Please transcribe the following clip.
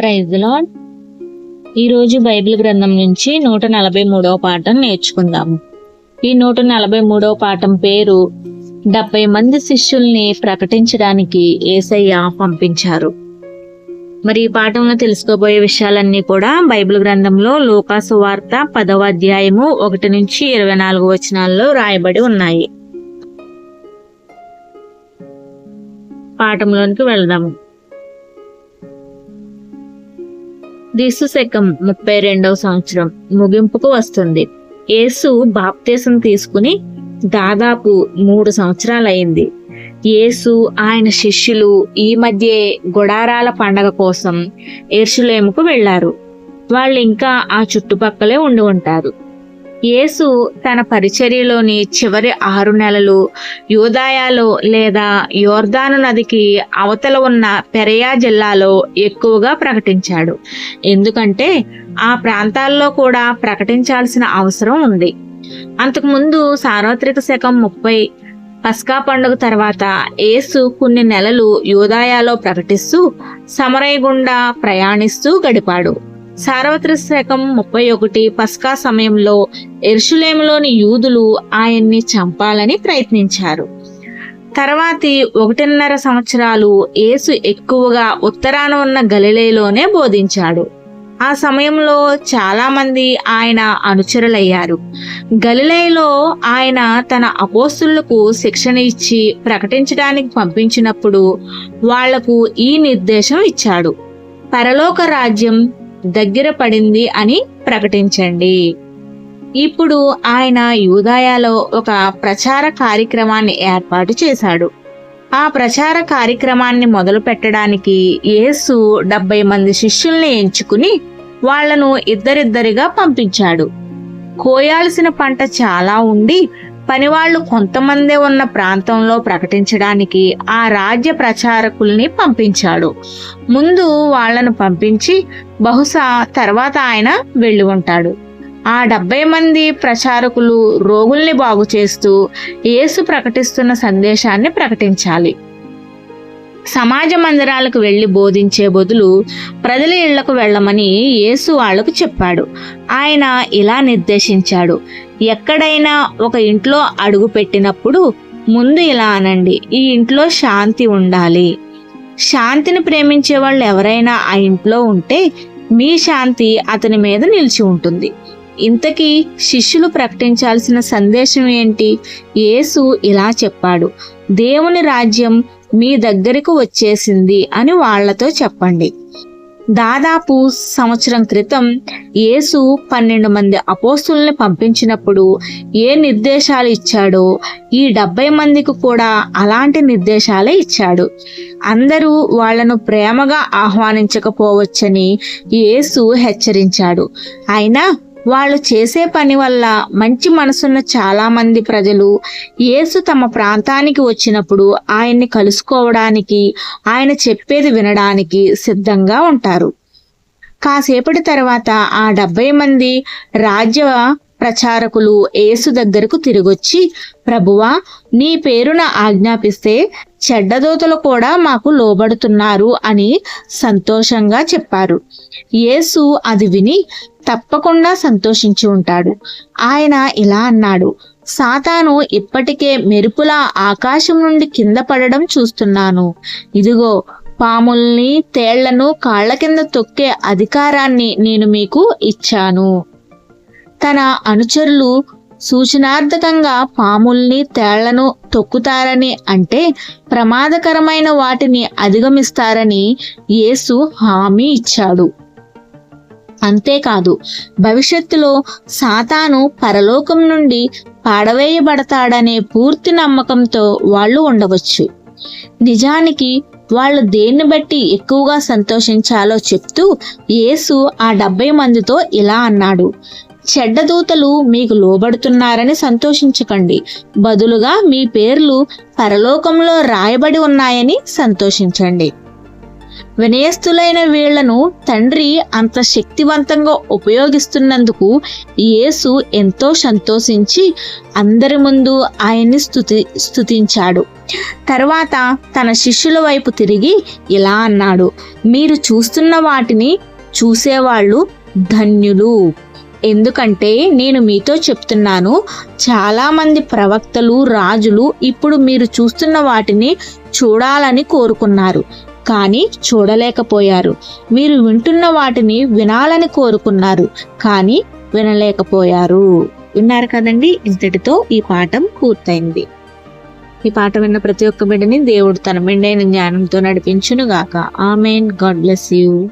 Praise lord. ఈరోజు Bible గ్రంథం నుంచి నూట నలభై మూడవ పాఠం నేర్చుకుందాము. ఈ నూట నలభై మూడవ పాఠం పేరు డెబ్బై మంది శిష్యుల్ని ప్రకటించడానికి ఏసయ్య పంపించారు. మరి ఈ పాఠంలో తెలుసుకోబోయే విషయాలన్నీ కూడా బైబిల్ గ్రంథంలో లోకాసు వార్త పదవ అధ్యాయము ఒకటి నుంచి ఇరవై నాలుగు వచనాల్లో రాయబడి ఉన్నాయి. పాఠంలోనికి వెళ్దాము. క్రీస్తు శకం ముప్పై రెండవ సంవత్సరం ముగింపుకు వస్తుంది. యేసు బాప్తీసం తీసుకుని దాదాపు మూడు సంవత్సరాలయ్యింది యేసు ఆయన శిష్యులు ఈ మధ్య గుడారాల పండగ కోసం ఎర్షులేముకు వెళ్ళారు వాళ్ళు ఇంకా ఆ చుట్టుపక్కలే ఉండి ఉంటారు. యేసు తన పరిచర్యలోని చివరి ఆరు నెలలు యూదాయాలో లేదా యోర్దాను నదికి అవతల ఉన్న పెరయా జిల్లాలో ఎక్కువగా ప్రకటించాడు. ఎందుకంటే ఆ ప్రాంతాల్లో కూడా ప్రకటించాల్సిన అవసరం ఉంది. అంతకుముందు సార్వత్రిక శకం ముప్పై పస్కా పండుగ తర్వాత యేసు కొన్ని నెలలు యూదాయాలో ప్రకటిస్తూ సమరయ్య గుండా ప్రయాణిస్తూ గడిపాడు. సార్వత్రిక శకం ముప్పై ఒకటి పస్కా సమయంలో ఎరుషులేములోని యూదులు ఆయన్ని చంపాలని ప్రయత్నించారు. తర్వాతి ఒకటిన్నర సంవత్సరాలు యేసు ఎక్కువగా ఉత్తరాన ఉన్న గలిలేలోనే బోధించాడు. ఆ సమయంలో చాలామంది ఆయన అనుచరులయ్యారు. గలిలేలో ఆయన తన అపోస్తులకు శిక్షణ ఇచ్చి ప్రకటించడానికి పంపించినప్పుడు వాళ్ళకు ఈ నిర్దేశం ఇచ్చాడు. పరలోక రాజ్యం దగ్గర పడింది అని ప్రకటించండి. ఇప్పుడు ఆయన యూదాయాలో ఒక ప్రచార కార్యక్రమాన్ని ఏర్పాటు చేశాడు. ఆ ప్రచార కార్యక్రమాన్ని మొదలు పెట్టడానికి యేసు డెబ్బై మంది శిష్యుల్ని ఎంచుకుని వాళ్ళను ఇద్దరిద్దరిగా పంపించాడు. కోయాల్సిన పంట చాలా ఉండి పనివాళ్ళు కొంతమందే ఉన్న ప్రాంతంలో ప్రకటించడానికి ఆ రాజ్య ప్రచారకుల్ని పంపించాడు. ముందు వాళ్ళను పంపించి బహుశా తర్వాత ఆయన వెళ్ళి ఉంటాడు. ఆ డెబ్బై మంది ప్రచారకులు రోగుల్ని బాగు చేస్తూ యేసు ప్రకటిస్తున్న సందేశాన్ని ప్రకటించాలి. సమాజ మందిరాలకు వెళ్ళి బోధించే బదులు ప్రజల ఇళ్ళకు వెళ్ళమని యేసు వాళ్ళకు చెప్పాడు. ఆయన ఇలా నిర్దేశించాడు. ఎక్కడైనా ఒక ఇంట్లో అడుగు పెట్టినప్పుడు ముందు ఇలా అనండి. ఈ ఇంట్లో శాంతి ఉండాలి. శాంతిని ప్రేమించే వాళ్ళు ఎవరైనా ఆ ఇంట్లో ఉంటే మీ శాంతి అతని మీద నిలిచి ఉంటుంది. ఇంతకీ శిష్యులు ప్రకటించాల్సిన సందేశం ఏంటి? యేసు ఇలా చెప్పాడు. దేవుని రాజ్యం మీ దగ్గరకు వచ్చేసింది అని వాళ్ళతో చెప్పండి. దాదాపు సంవత్సరం క్రితం యేసు పన్నెండు మంది అపోస్తుల్ని పంపించినప్పుడు ఏ నిర్దేశాలు ఇచ్చాడో ఈ డెబ్బై మందికి కూడా అలాంటి నిర్దేశాలే ఇచ్చాడు. అందరూ వాళ్ళను ప్రేమగా ఆహ్వానించకపోవచ్చని యేసు హెచ్చరించాడు. అయినా వాళ్ళు చేసే పని వల్ల మంచి మనసున్న చాలామంది ప్రజలు యేసు తమ ప్రాంతానికి వచ్చినప్పుడు ఆయన్ని కలుసుకోవడానికి ఆయన చెప్పేది వినడానికి సిద్ధంగా ఉంటారు. కాసేపటి తర్వాత ఆ డెబ్బై మంది రాజ్య ప్రచారకులు యేసు దగ్గరకు తిరిగొచ్చి ప్రభువా నీ పేరున ఆజ్ఞాపిస్తే చెడ్డదోతలు కూడా మాకు లోబడుతున్నారు అని సంతోషంగా చెప్పారు. యేసు అది విని తప్పకుండా సంతోషించి ఉంటాడు. ఆయన ఇలా అన్నాడు సాతాను ఇప్పటికే మెరుపులా ఆకాశం నుండి కింద పడడం చూస్తున్నాను. ఇదిగో పాముల్ని తేళ్ళను కాళ్ళ కింద తొక్కే అధికారాన్ని నేను మీకు ఇచ్చాను. తన అనుచరులు సూచనార్థకంగా పాముల్ని తేళ్ళను తొక్కుతారని అంటే ప్రమాదకరమైన వాటిని అధిగమిస్తారని యేసు హామీ ఇచ్చాడు. అంతేకాదు భవిష్యత్తులో సాతాను పరలోకం నుండి పాడవేయబడతాడనే పూర్తి నమ్మకంతో వాళ్ళు ఉండవచ్చు. నిజానికి వాళ్ళు దేన్ని బట్టి ఎక్కువగా సంతోషించాలో చెప్తూ యేసు ఆ డెబ్బై మందితో ఇలా అన్నాడు. చెడ్డదూతలు మీకు లోబడుతున్నారని సంతోషించకండి. బదులుగా మీ పేర్లు పరలోకంలో రాయబడి ఉన్నాయని సంతోషించండి. వినయస్తులైన వీళ్ళను తండ్రి అంత శక్తివంతంగా ఉపయోగిస్తున్నందుకు యేసు ఎంతో సంతోషించి అందరి ముందు ఆయన్ని స్థుతి స్థుతించాడు తర్వాత తన శిష్యుల వైపు తిరిగి ఇలా అన్నాడు మీరు చూస్తున్న వాటిని చూసేవాళ్ళు ధన్యులు. ఎందుకంటే నేను మీతో చెప్తున్నాను చాలామంది ప్రవక్తలు రాజులు ఇప్పుడు మీరు చూస్తున్న వాటిని చూడాలని కోరుకున్నారు. కానీ చూడలేకపోయారు. మీరు వింటున్న వాటిని వినాలని కోరుకున్నారు కానీ వినలేకపోయారు. విన్నారు కదండి ఇంతటితో ఈ పాఠం పూర్తయింది. ఈ పాట విన్న ప్రతి ఒక్క బిడ్డని దేవుడు తన మెండైన జ్ఞానంతో నడిపించునుగాక. ఆమెన్. God bless you.